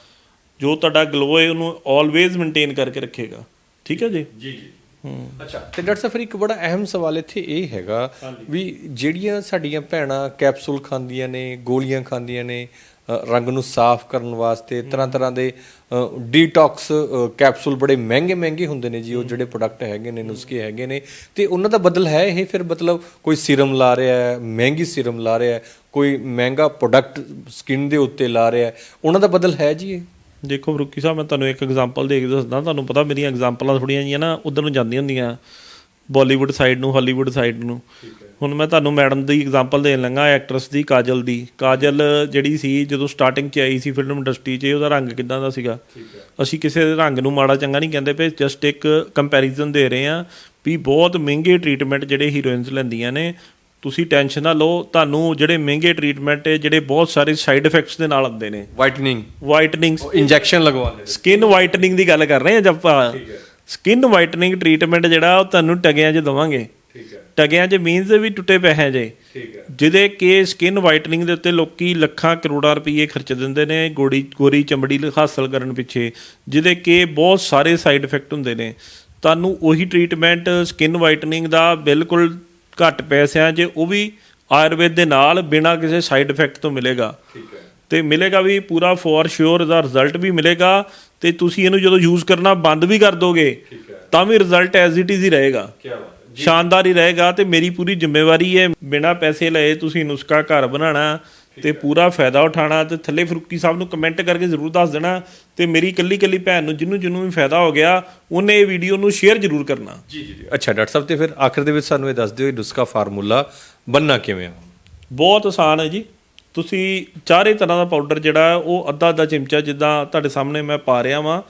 ਜੋ ਤੁਹਾਡਾ ਗਲੋ ਹੈ ਉਹਨੂੰ ਆਲਵੇਜ਼ ਮੇਨਟੇਨ ਕਰਕੇ ਰੱਖੇਗਾ। ਠੀਕ ਹੈ ਜੀ? ਜੀ ਜੀ। ਅੱਛਾ। ਤੇ ਡਾਕਟਰ ਸਾਹਿਬ ਫਿਰ ਇੱਕ ਬੜਾ ਅਹਿਮ ਸਵਾਲ ਇੱਥੇ ਇਹ ਹੈਗਾ ਵੀ ਜਿਹੜੀਆਂ ਸਾਡੀਆਂ ਭੈਣਾਂ ਕੈਪਸੂਲ ਖਾਂਦੀਆਂ ਨੇ ਗੋਲੀਆਂ ਖਾਂਦੀਆਂ ਨੇ ਰੰਗ ਨੂੰ ਸਾਫ਼ ਕਰਨ ਵਾਸਤੇ ਤਰ੍ਹਾਂ ਤਰ੍ਹਾਂ ਦੇ ਡੀਟੌਕਸ ਕੈਪਸੂਲ ਬੜੇ ਮਹਿੰਗੇ ਮਹਿੰਗੇ ਹੁੰਦੇ ਨੇ ਜੀ ਉਹ ਜਿਹੜੇ ਪ੍ਰੋਡਕਟ ਹੈਗੇ ਨੇ ਨੁਸਖੇ ਹੈਗੇ ਨੇ ਤੇ ਉਹਨਾਂ ਦਾ ਬਦਲ ਹੈ ਇਹ ਫਿਰ ਮਤਲਬ ਕੋਈ ਸੀਰਮ ਲਾ ਰਿਹਾ ਹੈ ਮਹਿੰਗੀ ਸੀਰਮ ਲਾ ਰਿਹਾ ਹੈ ਕੋਈ ਮਹਿੰਗਾ ਪ੍ਰੋਡਕਟ ਸਕਿਨ ਦੇ ਉੱਤੇ ਲਾ ਰਿਹਾ ਹੈ ਉਹਨਾਂ ਦਾ ਬਦਲ ਹੈ ਜੀ ਇਹ? ਦੇਖੋ ਫਰੂਕੀ ਸਾਹਿਬ ਮੈਂ ਤੁਹਾਨੂੰ ਇੱਕ ਐਗਜ਼ਾਮਪਲ ਦੇ ਕੇ ਦੱਸਦਾ। ਤੁਹਾਨੂੰ ਪਤਾ ਮੇਰੀਆਂ ਐਗਜ਼ਾਮਪਲਾਂ ਥੋੜੀਆਂ ਜੀਆਂ ਨਾ ਉਧਰ ਨੂੰ ਜਾਂਦੀਆਂ ਹੁੰਦੀਆਂ ਬਾਲੀਵੁੱਡ ਸਾਈਡ ਨੂੰ ਹਾਲੀਵੁੱਡ ਸਾਈਡ ਨੂੰ। ਹੁਣ ਮੈਂ ਤੁਹਾਨੂੰ ਮੈਡਮ ਦੀ ਐਗਜ਼ਾਮਪਲ ਦੇਣ ਲੱਗਾ ਐਕਟਰਸ ਦੀ ਕਾਜਲ ਦੀ। ਕਾਜਲ ਜਿਹੜੀ ਸੀ ਜਦੋਂ ਸਟਾਰਟਿੰਗ 'ਚ ਆਈ ਸੀ ਫਿਲਮ ਇੰਡਸਟਰੀ 'ਚ ਉਹਦਾ ਰੰਗ ਕਿਦਾਂ ਦਾ ਸੀਗਾ? ਅਸੀਂ ਕਿਸੇ ਦੇ ਰੰਗ ਨੂੰ ਮਾੜਾ ਚੰਗਾ ਨਹੀਂ ਕਹਿੰਦੇ ਪਏ ਜਸਟ ਇੱਕ ਕੰਪੈਰੀਜ਼ਨ ਦੇ ਰਹੇ ਹਾਂ ਵੀ ਬਹੁਤ ਮਹਿੰਗੇ ਟ੍ਰੀਟਮੈਂਟ ਜਿਹੜੇ ਹੀਰੋਇਨਸ ਲੈਂਦੀਆਂ ਨੇ ਤੁਸੀਂ ਟੈਨਸ਼ਨ ਨਾ ਲਓ ਤੁਹਾਨੂੰ ਜਿਹੜੇ ਮਹਿੰਗੇ ਟ੍ਰੀਟਮੈਂਟ ਜਿਹੜੇ ਬਹੁਤ ਸਾਰੇ ਸਾਈਡ ਇਫੈਕਟਸ ਦੇ ਨਾਲ ਆਉਂਦੇ ਨੇ। ਵਾਈਟਨਿੰਗ ਵਾਈਟਨਿੰਗ ਇੰਜੈਕਸ਼ਨ ਲਗਵਾਉਂਦੇ ਨੇ। ਸਕਿਨ ਵਾਈਟਨਿੰਗ ਦੀ ਗੱਲ ਕਰ ਰਹੇ ਹਾਂ ਜਦ ਆਪਾਂ। ਸਕਿਨ ਵਾਈਟਨਿੰਗ ਟ੍ਰੀਟਮੈਂਟ ਜਿਹੜਾ ਉਹ ਤੁਹਾਨੂੰ ਟਗਿਆਂ 'ਚ ਦਵਾਂਗੇ। ਠੀਕ ਹੈ। ਟਗਿਆਂ 'ਚ ਮੀਨਸ ਵੀ ਟੁੱਟੇ ਪੈਸੇ ਜੇ। ਠੀਕ ਹੈ। ਜਿਹਦੇ ਕਿ ਸਕਿਨ ਵਾਈਟਨਿੰਗ ਦੇ ਉੱਤੇ ਲੋਕੀ ਲੱਖਾਂ ਕਰੋੜਾਂ ਰੁਪਏ ਖਰਚ ਦਿੰਦੇ ਨੇ ਗੋੜੀ ਗੋਰੀ ਚਮੜੀ ਹਾਸਲ ਕਰਨ ਪਿੱਛੇ। ਜਿਹਦੇ ਕਿ ਬਹੁਤ ਸਾਰੇ ਸਾਈਡ ਇਫੈਕਟ ਹੁੰਦੇ ਨੇ। ਤੁਹਾਨੂੰ ਉਹੀ ਟ੍ਰੀਟਮੈਂਟ ਸਕਿਨ ਵਾਈਟਨਿੰਗ ਦਾ ਬਿਲਕੁਲ ਘੱਟ ਪੈਸਿਆਂ 'ਚ ਉਹ ਵੀ ਆਯੁਰਵੇਦ ਦੇ ਨਾਲ ਬਿਨਾਂ ਕਿਸੇ ਸਾਈਡ ਇਫੈਕਟ ਤੋਂ ਮਿਲੇਗਾ। ਠੀਕ ਹੈ। ਤੇ ਮਿਲੇਗਾ ਵੀ ਪੂਰਾ ਫੋਰ ਸ਼ੋਰ ਦਾ ਰਿਜ਼ਲਟ ਵੀ ਮਿਲੇਗਾ ਤੇ ਤੁਸੀਂ ਇਹਨੂੰ ਜਦੋਂ ਯੂਜ਼ ਕਰਨਾ ਬੰਦ ਵੀ ਕਰ ਦੋਗੇ ਤਾਂ ਵੀ ਰਿਜ਼ਲਟ ਐਜ਼ ਇਟ ਇਜ਼ ਹੀ ਰਹੇਗਾ। ਕੀ ਬਾਤ ਹੈ। ਸ਼ਾਨਦਾਰ ਹੀ ਰਹੇਗਾ ਤੇ ਮੇਰੀ ਪੂਰੀ ਜ਼ਿੰਮੇਵਾਰੀ ਹੈ ਬਿਨਾ ਪੈਸੇ ਲਏ ਤੁਸੀਂ ਨੁਸਖਾ ਘਰ ਬਣਾਉਣਾ ਤੇ ਪੂਰਾ ਫਾਇਦਾ ਉਠਾਉਣਾ ਤੇ ਥੱਲੇ ਫਰੂਕੀ ਸਾਹਿਬ ਨੂੰ ਕਮੈਂਟ ਕਰਕੇ ਜ਼ਰੂਰ ਦੱਸ ਦੇਣਾ ਤੇ ਮੇਰੀ ਕੱਲੀ ਕੱਲੀ ਭੈਣ ਨੂੰ ਜਿਹਨੂੰ ਜਿਹਨੂੰ ਵੀ ਫਾਇਦਾ ਹੋ ਗਿਆ ਉਹਨੇ ਇਹ ਵੀਡੀਓ ਨੂੰ ਸ਼ੇਅਰ ਜ਼ਰੂਰ ਕਰਨਾ। ਜੀ ਜੀ ਅੱਛਾ ਡਾਕਟਰ ਸਾਹਿਬ ਤੇ ਫਿਰ ਆਖਰ ਦੇ ਵਿੱਚ ਸਾਨੂੰ ਇਹ ਦੱਸ ਦਿਓ ਇਹ ਨੁਸਖਾ ਫਾਰਮੂਲਾ ਬੰਨਾ ਕਿਵੇਂ ਆ? ਬਹੁਤ ਆਸਾਨ ਹੈ ਜੀ। ਤੁਸੀਂ ਚਾਰੇ ਤਰ੍ਹਾਂ ਦਾ ਪਾਊਡਰ ਜਿਹੜਾ ਉਹ ਅੱਧਾ ਅੱਧਾ ਚਮਚਾ ਜਿੱਦਾਂ ਤੁਹਾਡੇ ਸਾਹਮਣੇ ਮੈਂ ਪਾ ਰਿਹਾ ਵਾਂ।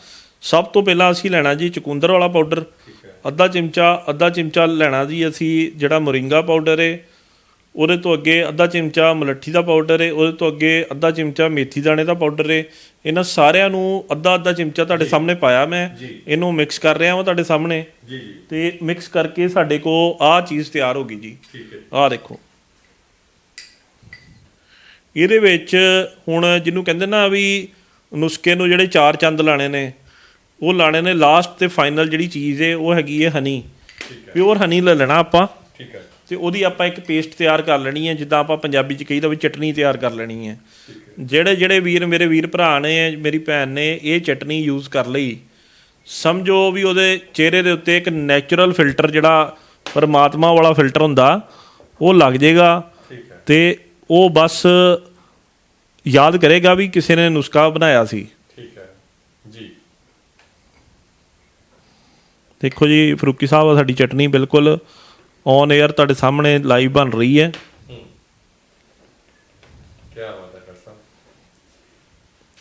ਸਭ ਤੋਂ ਪਹਿਲਾਂ ਅਸੀਂ ਲੈਣਾ ਜੀ ਚੁਕੰਦਰ ਵਾਲਾ ਪਾਊਡਰ ਅੱਧਾ ਚਮਚਾ ਅੱਧਾ ਚਮਚਾ ਲੈਣਾ ਜੀ ਅਸੀਂ ਜਿਹੜਾ ਮੋਰਿੰਗਾ ਪਾਊਡਰ ਹੈ ਉਹਦੇ ਤੋਂ ਅੱਗੇ ਅੱਧਾ ਚਮਚਾ ਮਲੱਠੀ ਦਾ ਪਾਊਡਰ ਹੈ ਉਹਦੇ ਤੋਂ ਅੱਗੇ ਅੱਧਾ ਚਮਚਾ ਮੇਥੀ ਦਾਣੇ ਦਾ ਪਾਊਡਰ ਹੈ ਇਹਨਾਂ ਸਾਰਿਆਂ ਨੂੰ ਅੱਧਾ ਅੱਧਾ ਚਮਚਾ ਤੁਹਾਡੇ ਸਾਹਮਣੇ ਪਾਇਆ ਮੈਂ। ਇਹਨੂੰ ਮਿਕਸ ਕਰ ਰਿਹਾ ਹਾਂ ਤੁਹਾਡੇ ਸਾਹਮਣੇ। ਜੀ ਜੀ। ਤੇ ਮਿਕਸ ਕਰਕੇ ਸਾਡੇ ਕੋਲ ਆਹ ਚੀਜ਼ ਤਿਆਰ ਹੋ ਗਈ ਜੀ। ਠੀਕ ਹੈ। ਆਹ ਦੇਖੋ। ਇਹਦੇ ਵਿੱਚ ਹੁਣ ਜਿਹਨੂੰ ਕਹਿੰਦੇ ਨਾ ਵੀ ਨੁਸਖੇ ਨੂੰ ਜਿਹੜੇ ਚਾਰ ਚੰਦ ਲਾਣੇ ਨੇ ਉਹ ਲਾਣੇ ਨੇ ਲਾਸਟ ਤੇ ਫਾਈਨਲ ਜਿਹੜੀ ਚੀਜ਼ ਹੈ ਉਹ ਹੈਗੀ ਹੈ। ਹਨੀ ਪਿਓਰ ਹਨੀ ਲੈ ਲੈਣਾ ਆਪਾਂ। ਠੀਕ ਹੈ। ਤੇ ਉਹਦੀ ਆਪਾਂ ਇੱਕ ਪੇਸਟ ਤਿਆਰ ਕਰ ਲੈਣੀ ਹੈ ਜਿੱਦਾਂ ਆਪਾਂ ਪੰਜਾਬੀ ਚ ਕਹੀਦਾ ਵੀ ਚਟਨੀ ਤਿਆਰ ਕਰ ਲੈਣੀ ਹੈ। ਜਿਹੜੇ ਜਿਹੜੇ ਵੀਰ ਮੇਰੇ ਵੀਰ ਭਰਾ ਨੇ ਮੇਰੀ ਭੈਣ ਨੇ ਇਹ ਚਟਨੀ ਯੂਜ਼ ਕਰ ਲਈ। ਸਮਝੋ ਵੀ ਉਹਦੇ ਚਿਹਰੇ ਦੇ ਉੱਤੇ ਇੱਕ ਨੈਚੁਰਲ ਫਿਲਟਰ ਜਿਹੜਾ ਪਰਮਾਤਮਾ ਵਾਲਾ ਫਿਲਟਰ ਹੁੰਦਾ ਉਹ ਲੱਗ ਜਾਏਗਾ। ਤੇ ਉਹ ਬਸ ਯਾਦ ਕਰੇਗਾ ਵੀ ਕਿਸੇ ਨੇ ਨੁਸਖਾ ਬਣਾਇਆ ਸੀ। ਠੀਕ ਹੈ। ਜੀ। ਦੇਖੋ ਜੀ ਫਰੂਕੀ ਸਾਹਿਬ ਸਾਡੀ ਚਟਨੀ ਬਿਲਕੁਲ ਔਨ 에ਅਰ ਤੁਹਾਡੇ ਸਾਹਮਣੇ ਲਾਈਵ ਬਣ ਰਹੀ ਹੈ।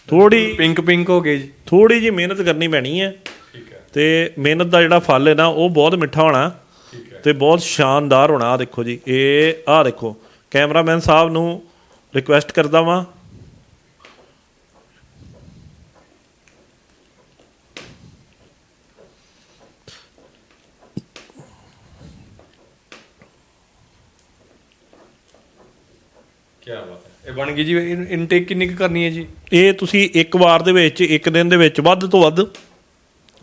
ਥੋੜੀ ਪਿੰਕ ਪਿੰਕ ਹੋ ਗਏ ਜੀ। ਥੋੜੀ ਜੀ ਮਿਹਨਤ ਕਰਨੀ ਪੈਣੀ ਹੈ। ਠੀਕ ਹੈ। ਤੇ ਮਿਹਨਤ ਦਾ ਜਿਹੜਾ ਫਲ ਹੈ ਨਾ ਉਹ ਬਹੁਤ ਮਿੱਠਾ ਹੋਣਾ। ਠੀਕ ਹੈ। ਤੇ ਬਹੁਤ ਸ਼ਾਨਦਾਰ ਹੋਣਾ ਆ ਦੇਖੋ ਜੀ। ਇਹ ਆ ਦੇਖੋ। ਕੈਮਰਾਮੈਨ ਸਾਹਿਬ ਨੂੰ ਰਿਕੁਐਸਟ ਕਰਦਾ ਵਾਂ। ਕੀ ਬਾਤ ਹੈ। ਇਹ ਬਣ ਗਈ ਜੀ ਇਨਟੇਕ ਕਿੰਨੀ ਕੁ ਕਰਨੀ ਹੈ ਜੀ? ਇਹ ਤੁਸੀਂ ਇੱਕ ਵਾਰ ਦੇ ਵਿੱਚ ਇੱਕ ਦਿਨ ਦੇ ਵਿੱਚ ਵੱਧ ਤੋਂ ਵੱਧ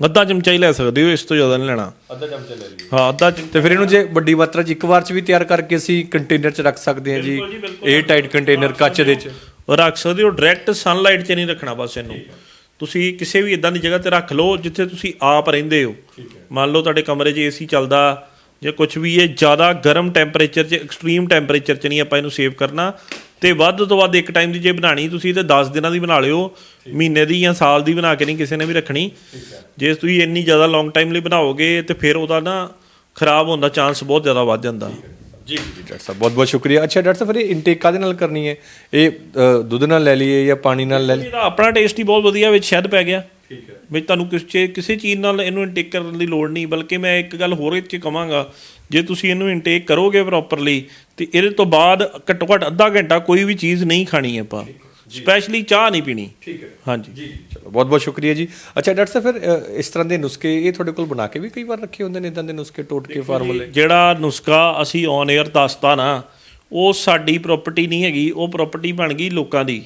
ਅੱਧਾ ਚਮਚਾ ਹੀ ਲੈ ਸਕਦੇ ਹੋ ਇਸ ਤੋਂ ਜ਼ਿਆਦਾ ਨਹੀਂ ਲੈਣਾ। ਅੱਧਾ ਚਮਚਾ ਲੈ ਲਈਏ। ਹਾਂ ਅੱਧਾ ਤੇ ਫਿਰ ਇਹਨੂੰ ਜੇ ਵੱਡੀ ਮਾਤਰਾ 'ਚ ਇੱਕ ਵਾਰ 'ਚ ਵੀ ਤਿਆਰ ਕਰਕੇ ਅਸੀਂ ਕੰਟੇਨਰ 'ਚ ਰੱਖ ਸਕਦੇ ਹਾਂ ਜੀ। 에ਅਰ ਟਾਈਟ ਕੰਟੇਨਰ ਕੱਚ ਦੇ 'ਚ। ਰੱਖ ਸਕਦੇ ਹੋ ਡਾਇਰੈਕਟ ਸਨਲਾਈਟ 'ਚ ਨਹੀਂ ਰੱਖਣਾ ਬਸ ਇਹਨੂੰ। ਤੁਸੀਂ ਕਿਸੇ ਵੀ ਇਦਾਂ ਦੀ ਜਗ੍ਹਾ ਤੇ ਰੱਖ ਲਓ ਜਿੱਥੇ ਤੁਸੀਂ ਆਪ ਰਹਿੰਦੇ ਹੋ। ਮੰਨ ਲਓ ਤੁਹਾਡੇ ਕਮਰੇ 'ਚ ਏਸੀ ਚੱਲਦਾ ਜਾਂ ਕੁਝ ਵੀ ਇਹ ਜ਼ਿਆਦਾ ਗਰਮ ਟੈਂਪਰੇਚਰ 'ਚ ਐਕਸਟ੍ਰੀਮ ਟੈਂਪਰੇਚਰ 'ਚ ਨਹੀਂ ਆਪਾਂ ਇਹਨੂੰ ਸੇਵ ਕਰਨਾ। ਤੇ ਵੱਧ ਤੋਂ ਵੱਧ ਇੱਕ ਟਾਈਮ ਦੀ ਜੇ ਬਣਾਣੀ ਤੁਸੀਂ ਤੇ 10 ਦਿਨਾਂ ਦੀ ਬਣਾ ਲਿਓ। ਮਹੀਨੇ ਦੀ ਜਾਂ ਸਾਲ ਦੀ ਬਣਾ ਕੇ ਨਹੀਂ ਕਿਸੇ ਨੇ ਵੀ ਰੱਖਣੀ। ਜੇ ਤੁਸੀਂ ਇੰਨੀ ਜ਼ਿਆਦਾ ਲੌਂਗ ਟਾਈਮ ਲਈ ਬਣਾਓਗੇ ਤੇ ਫਿਰ ਉਹਦਾ ਨਾ ਖਰਾਬ ਹੋਣ ਦਾ ਚਾਂਸ ਬਹੁਤ ਜ਼ਿਆਦਾ ਵੱਧ ਜਾਂਦਾ। ਜੀ। ਜੀ ਡਾਕਟਰ ਸਾਹਿਬ ਬਹੁਤ ਬਹੁਤ ਸ਼ੁਕਰੀਆ। ਅੱਛਾ ਡਾਕਟਰ ਸਾਹਿਬ ਫਿਰ ਇਹ ਇਨਟੇਕ ਕਾਦੇ ਨਾਲ ਕਰਨੀ ਹੈ? ਇਹ ਦੁੱਧ ਨਾਲ ਲੈ ਲਈਏ ਜਾਂ ਪਾਣੀ ਨਾਲ ਲੈ ਲਈਏ? ਇਹਦਾ ਆਪਣਾ ਟੇਸਟ ਹੀ ਬਹੁਤ ਵਧੀਆ ਵਿੱਚ ਸ਼ਹਿਦ ਪੈ ਗਿਆ। ਠੀਕ ਹੈ। ਵੀ ਤੁਹਾਨੂੰ ਕਿਸੇ ਕਿਸੇ ਚੀਜ਼ ਨਾਲ ਇਹਨੂੰ ਇਨਟੇਕ ਕਰਨ ਦੀ ਲੋੜ ਨਹੀਂ ਬਲਕਿ ਮੈਂ ਇੱਕ ਗੱਲ ਹੋਰ 'ਚ ਕਵਾਂਗਾ ਜੇ ਤੁਸੀਂ ਇਹਨੂੰ ਇਨਟੇਕ ਕਰੋਗੇ ਪ੍ਰੋਪਰਲੀ ਤੇ ਇਹਦੇ ਤੋਂ ਬਾਅਦ ਘੱਟੋ ਘੱਟ ਅੱਧਾ ਘੰਟਾ ਕੋਈ ਵੀ ਚੀਜ਼ ਨਹੀਂ ਖਾਣੀ ਆਪਾਂ। ਸਪੈਸ਼ਲੀ ਚਾਹ ਨਹੀਂ ਪੀਣੀ। ਠੀਕ ਹੈ। ਹਾਂਜੀ। ਜੀ। ਚਲੋ ਬਹੁਤ ਬਹੁਤ ਸ਼ੁਕਰੀਆ ਜੀ। ਅੱਛਾ ਡਾਕਟਰ ਸਾਹਿਬ ਫਿਰ ਇਸ ਤਰ੍ਹਾਂ ਦੇ ਨੁਸਖੇ ਇਹ ਤੁਹਾਡੇ ਕੋਲ ਬਣਾ ਕੇ ਵੀ ਕਈ ਵਾਰ ਰੱਖੇ ਹੁੰਦੇ ਨੇ ਇਦਾਂ ਦੇ ਨੁਸਖੇ ਟੋਟ ਕੇ ਫਾਰਮੂਲੇ? ਜਿਹੜਾ ਨੁਸਖਾ ਅਸੀਂ ਔਨ 에ਅਰ ਦੱਸਤਾ ਨਾ ਉਹ ਸਾਡੀ ਪ੍ਰਾਪਰਟੀ ਨਹੀਂ ਹੈਗੀ ਉਹ ਪ੍ਰਾਪਰਟੀ ਬਣ ਗਈ ਲੋਕਾਂ ਦੀ।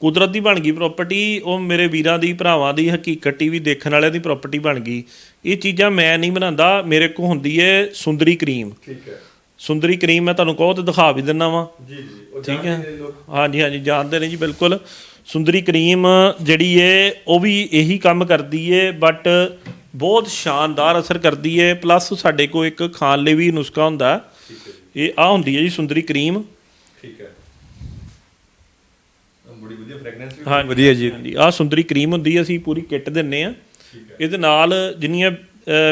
ਕੁਦਰਤ। ਦੀ ਬਣ ਗਈ ਪ੍ਰਾਪਰਟੀ ਉਹ ਮੇਰੇ ਵੀਰਾਂ ਦੀ ਭਰਾਵਾਂ ਦੀ ਹਕੀਕਤ ਟੀਵੀ ਦੇਖਣ ਵਾਲਿਆਂ ਦੀ ਪ੍ਰਾਪਰਟੀ ਬਣ ਗਈ। ਇਹ ਚੀਜ਼ਾਂ ਮੈਂ ਨਹੀਂ ਬਣਾਉਂਦਾ ਮੇਰੇ ਕੋਲ ਹੁੰਦੀ ਹੈ ਸੁੰਦਰੀ ਕਰੀਮ। ਠੀਕ ਹੈ। ਸੁੰਦਰੀ ਕਰੀਮ ਮੈਂ ਤੁਹਾਨੂੰ ਕਹੋ ਤੇ ਦਿਖਾ ਵੀ ਦਿੰਨਾ ਵਾਂ। ਜੀ ਜੀ। ਠੀਕ ਹੈ। ਹਾਂਜੀ ਹਾਂਜੀ ਜਾਣਦੇ ਨੇ ਜੀ ਬਿਲਕੁਲ। ਸੁੰਦਰੀ ਕਰੀਮ ਜਿਹੜੀ ਏ ਉਹ ਵੀ ਇਹੀ ਕੰਮ ਕਰਦੀ ਏ ਬਟ ਬਹੁਤ ਸ਼ਾਨਦਾਰ ਅਸਰ ਕਰਦੀ ਏ। ਪਲੱਸ ਸਾਡੇ ਕੋਲ ਇੱਕ ਖਾਣ ਲਈ ਵੀ ਨੁਸਖਾ ਹੁੰਦਾ। ਇਹ ਆ ਹੁੰਦੀ ਹੈ ਜੀ ਸੁੰਦਰੀ ਕਰੀਮ। ਠੀਕ ਹੈ। ਬੜੀ ਵਧੀਆ ਫ੍ਰੈਗਨੈਂਸ ਹਾਂ ਵਧੀਆ ਜੀ। ਹਾਂਜੀ ਆ ਸੁੰਦਰੀ ਕਰੀਮ ਹੁੰਦੀ ਹੈ ਅਸੀਂ ਪੂਰੀ ਕਿੱਟ ਦਿੰਨੇ ਆ ਇਹਦੇ ਨਾਲ ਜਿੰਨੀਆਂ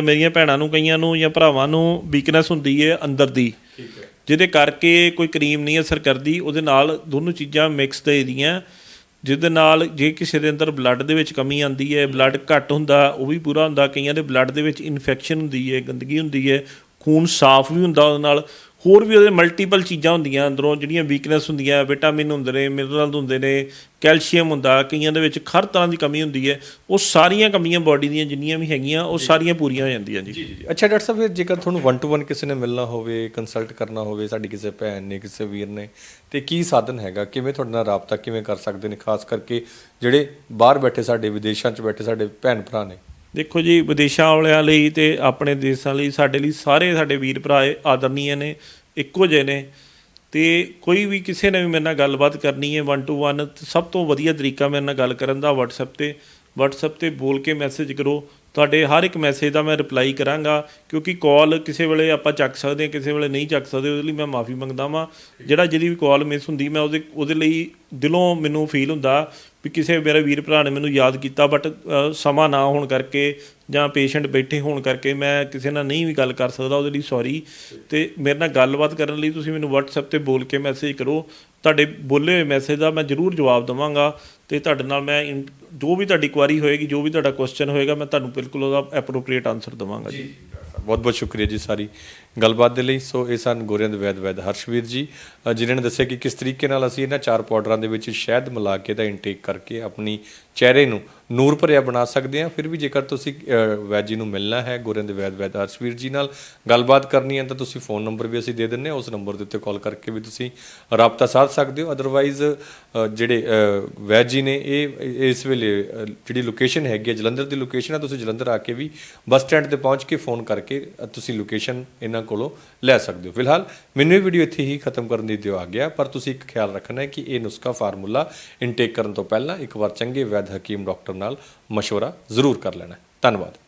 ਮੇਰੀਆਂ ਭੈਣਾਂ ਨੂੰ ਕਈਆਂ ਨੂੰ ਜਾਂ ਭਰਾਵਾਂ ਨੂੰ ਵੀਕਨੈਸ ਹੁੰਦੀ ਹੈ ਅੰਦਰ ਦੀ। ਜਿਹਦੇ ਕਰਕੇ ਕੋਈ ਕਰੀਮ ਨਹੀਂ ਅਸਰ ਕਰਦੀ। ਉਹਦੇ ਨਾਲ ਦੋਨੋਂ ਚੀਜ਼ਾਂ ਮਿਕਸ ਦੇ ਦੀਆਂ ਜਿਹਦੇ ਨਾਲ ਜੇ ਕਿਸੇ ਦੇ ਅੰਦਰ ਬਲੱਡ ਦੇ ਵਿੱਚ ਕਮੀ ਆਂਦੀ ਹੈ ਬਲੱਡ ਘੱਟ ਹੁੰਦਾ ਉਹ ਵੀ ਪੂਰਾ ਹੁੰਦਾ। ਕਈਆਂ ਦੇ ਬਲੱਡ ਦੇ ਵਿੱਚ ਇਨਫੈਕਸ਼ਨ ਹੁੰਦੀ ਹੈ ਗੰਦਗੀ ਹੁੰਦੀ ਹੈ ਖੂਨ ਸਾਫ਼ ਵੀ ਹੁੰਦਾ ਉਹਦੇ ਨਾਲ। ਹੋਰ ਵੀ ਉਹਦੇ ਮਲਟੀਪਲ ਚੀਜ਼ਾਂ ਹੁੰਦੀਆਂ ਅੰਦਰੋਂ ਜਿਹੜੀਆਂ ਵੀਕਨੈਸ ਹੁੰਦੀਆਂ ਵਿਟਾਮਿਨ ਹੁੰਦੇ ਨੇ ਮਿਨਰਲ ਹੁੰਦੇ ਨੇ ਕੈਲਸ਼ੀਅਮ ਹੁੰਦਾ ਕਈਆਂ ਦੇ ਵਿੱਚ ਹਰ ਤਰ੍ਹਾਂ ਦੀ ਕਮੀ ਹੁੰਦੀ ਹੈ। ਉਹ ਸਾਰੀਆਂ ਕਮੀਆਂ ਬਾਡੀ ਦੀਆਂ ਜਿੰਨੀਆਂ ਵੀ ਹੈਗੀਆਂ ਉਹ ਸਾਰੀਆਂ ਪੂਰੀਆਂ ਹੋ ਜਾਂਦੀਆਂ ਜੀ। ਅੱਛਾ ਡਾਕਟਰ ਸਾਹਿਬ ਫਿਰ ਜੇਕਰ ਤੁਹਾਨੂੰ 1 ਟੂ 1 ਕਿਸੇ ਨੇ ਮਿਲਣਾ ਹੋਵੇ ਕੰਸਲਟ ਕਰਨਾ ਹੋਵੇ ਸਾਡੀ ਕਿਸੇ ਭੈਣ ਨੇ ਕਿਸੇ ਵੀਰ ਨੇ ਤੇ ਕੀ ਸਾਧਨ ਹੈਗਾ? ਕਿਵੇਂ ਤੁਹਾਡੇ ਨਾਲ ਰਾਬਤਾ ਕਿਵੇਂ ਕਰ ਸਕਦੇ ਨੇ? ਖਾਸ ਕਰਕੇ ਜਿਹੜੇ ਬਾਹਰ ਬੈਠੇ ਸਾਡੇ ਵਿਦੇਸ਼ਾਂ 'ਚ ਬੈਠੇ ਸਾਡੇ ਭੈਣ ਭਰਾ ਨੇ ਦੇਖੋ ਜੀ, ਵਿਦੇਸ਼ਾਂ ਵਾਲਿਆਂ ਲਈ ਤੇ ਆਪਣੇ ਦੇਸ਼ਾਂ ਲਈ, ਸਾਡੇ ਲਈ ਸਾਰੇ ਸਾਡੇ ਵੀਰ ਭਰਾ ਇਹ ਨੇ, ਇੱਕੋ ਜਿਹੇ ਨੇ। ਤੇ ਕੋਈ ਵੀ ਕਿਸੇ ਨੇ ਵੀ ਮੇਰੇ ਨਾਲ ਗੱਲਬਾਤ ਕਰਨੀ ਹੈ 1 ਟੂ 1 ਸਭ ਤੋਂ ਵਧੀਆ ਤਰੀਕਾ ਮੇਰੇ ਨਾਲ ਗੱਲ ਕਰਨ ਦਾ WhatsApp ਤੇ WhatsApp ਤੇ ਬੋਲ ਕੇ ਮੈਸੇਜ ਕਰੋ। ਤੁਹਾਡੇ ਹਰ ਇੱਕ ਮੈਸੇਜ ਦਾ ਮੈਂ ਰਿਪਲਾਈ ਕਰਾਂਗਾ, ਕਿਉਂਕਿ ਕਾਲ ਕਿਸੇ ਵੇਲੇ ਆਪਾਂ ਚੱਕ ਸਕਦੇ ਹਾਂ, ਕਿਸੇ ਵੇਲੇ ਨਹੀਂ ਚੱਕ ਸਕਦੇ, ਉਹਦੇ ਲਈ ਮੈਂ ਮਾਫੀ ਮੰਗਦਾ ਵਾਂ। ਜਿਹੜਾ ਜਿਹਦੀ ਵੀ ਕਾਲ ਮਿਸ ਹੁੰਦੀ, ਮੈਂ ਉਹਦੇ ਉਹਦੇ ਲਈ ਦਿਲੋਂ ਮੈਨੂੰ ਫੀਲ ਹੁੰਦਾ ਵੀ ਕਿਸੇ ਮੇਰਾ ਵੀਰ ਭਰਾ ਨੇ ਮੈਨੂੰ ਯਾਦ ਕੀਤਾ ਬਟ ਸਮਾਂ ਨਾ ਹੋਣ ਕਰਕੇ ਜਾਂ ਪੇਸ਼ੈਂਟ ਬੈਠੇ ਹੋਣ ਕਰਕੇ ਮੈਂ ਕਿਸੇ ਨਾਲ ਨਹੀਂ ਵੀ ਗੱਲ ਕਰ ਸਕਦਾ ਉਹਦੇ ਲਈ ਸੌਰੀ ਤੇ ਮੇਰੇ ਨਾਲ ਗੱਲਬਾਤ ਕਰਨ ਲਈ ਤੁਸੀਂ ਮੈਨੂੰ WhatsApp ਤੇ ਬੋਲ ਕੇ ਮੈਸੇਜ ਕਰੋ। ਤੁਹਾਡੇ ਬੋਲੇ ਹੋਏ ਮੈਸੇਜ ਦਾ ਮੈਂ ਜ਼ਰੂਰ ਜਵਾਬ ਦਵਾਂਗਾ ਤੇ ਤੁਹਾਡੇ ਨਾਲ ਮੈਂ ਜੋ ਵੀ ਤੁਹਾਡੀ ਕੁਆਰੀ ਹੋਏਗੀ, ਜੋ ਵੀ ਤੁਹਾਡਾ ਕੁਐਸਚਨ ਹੋਏਗਾ, ਮੈਂ ਤੁਹਾਨੂੰ ਬਿਲਕੁਲ ਉਹਦਾ ਐਪਰੋਪ੍ਰੀਏਟ ਆਨਸਰ ਦਵਾਂਗਾ ਜੀ। ਬਹੁਤ ਬਹੁਤ ਸ਼ੁਕਰੀਆ ਜੀ ਸਾਰੀ। ਗੱਲਬਾਤ ਦੇ ਲਈ ਸੋ ਇਹ ਸਨ ਗੋਰਿਆਂ ਦੇ ਵੈਦ ਵੈਦ ਹਰਸ਼ਵੀਰ ਜੀ। ਅ, ਜਿਨ੍ਹਾਂ ਨੇ ਦੱਸਿਆ ਕਿ ਕਿਸ ਤਰੀਕੇ ਨਾਲ ਅਸੀਂ ਇਹਨਾਂ ਚਾਰ ਪਾਊਡਰਾਂ ਦੇ ਵਿੱਚ ਸ਼ਹਿਦ ਮਿਲਾ ਕੇ ਦਾ ਇਨਟੇਕ ਕਰਕੇ ਆਪਣੀ ਚਿਹਰੇ ਨੂੰ ਨੂਰ ਭਰਿਆ ਬਣਾ ਸਕਦੇ ਹਾਂ। ਫਿਰ ਵੀ ਜੇਕਰ ਤੁਸੀਂ ਅ, ਵੈਦ ਜੀ ਨੂੰ ਮਿਲਣਾ ਹੈ ਗੋਰਿਆਂ ਦੇ ਵੈਦ ਵੈਦ ਹਰਸ਼ਵੀਰ ਜੀ ਨਾਲ ਗੱਲਬਾਤ ਕਰਨੀ ਹੈ ਤਾਂ ਤੁਸੀਂ ਫੋਨ ਨੰਬਰ ਵੀ ਅਸੀਂ ਦੇ ਦਿੰਨੇ ਹਾਂ। ਉਸ ਨੰਬਰ ਦੇ ਉੱਤੇ ਕਾਲ ਕਰਕੇ ਵੀ ਤੁਸੀਂ ਰਾਬਤਾ ਸਾਧ ਸਕਦੇ ਹੋ। ਅਦਰਵਾਈਜ਼ ਜਿਹੜੇ ਅ, ਵੈਦ ਜੀ ਨੇ ਇਹ ਇਸ ਵੇਲੇ ਅ, ਜਿਹੜੀ ਲੋਕੇਸ਼ਨ ਹੈਗੀ ਹੈ ਜਲੰਧਰ ਦੀ ਲੋਕੇਸ਼ਨ ਆ ਤੁਸੀਂ ਜਲੰਧਰ ਆ ਕੇ ਵੀ ਬੱਸ ਸਟੈਂਡ ਤੇ ਪਹੁੰਚ ਕੇ ਫੋਨ ਕਰਕੇ ਅ, ਤੁਸੀਂ ਲੋਕੇਸ਼ਨ ਇਹਨਾਂ ਕੋਲੋਂ ਲੈ ਸਕਦੇ ਹੋ। ਫਿਲਹਾਲ ਮੈਨੂੰ ਇਹ ਵੀਡੀਓ ਇੱਥੇ ਹੀ ਖਤਮ ਕਰਨ ਦੀ ਦਿਓ ਆ ਗਿਆ ਪਰ ਤੁਸੀਂ ਇੱਕ ਖਿਆਲ ਰੱਖਣਾ ਹੈ ਕਿ ਇਹ ਨੁਸਖਾ ਫਾਰਮੂਲਾ ਇਨਟੇਕ ਕਰਨ ਤੋਂ ਪਹਿਲਾਂ ਇੱਕ ਵਾਰ ਚੰਗੇ ਵੈਦ ਹਕੀਮ ਡਾਕਟਰ ਨਾਲ ਮਸ਼ਵਰਾ ਜ਼ਰੂਰ ਕਰ ਲੈਣਾ ਧੰਨਵਾਦ।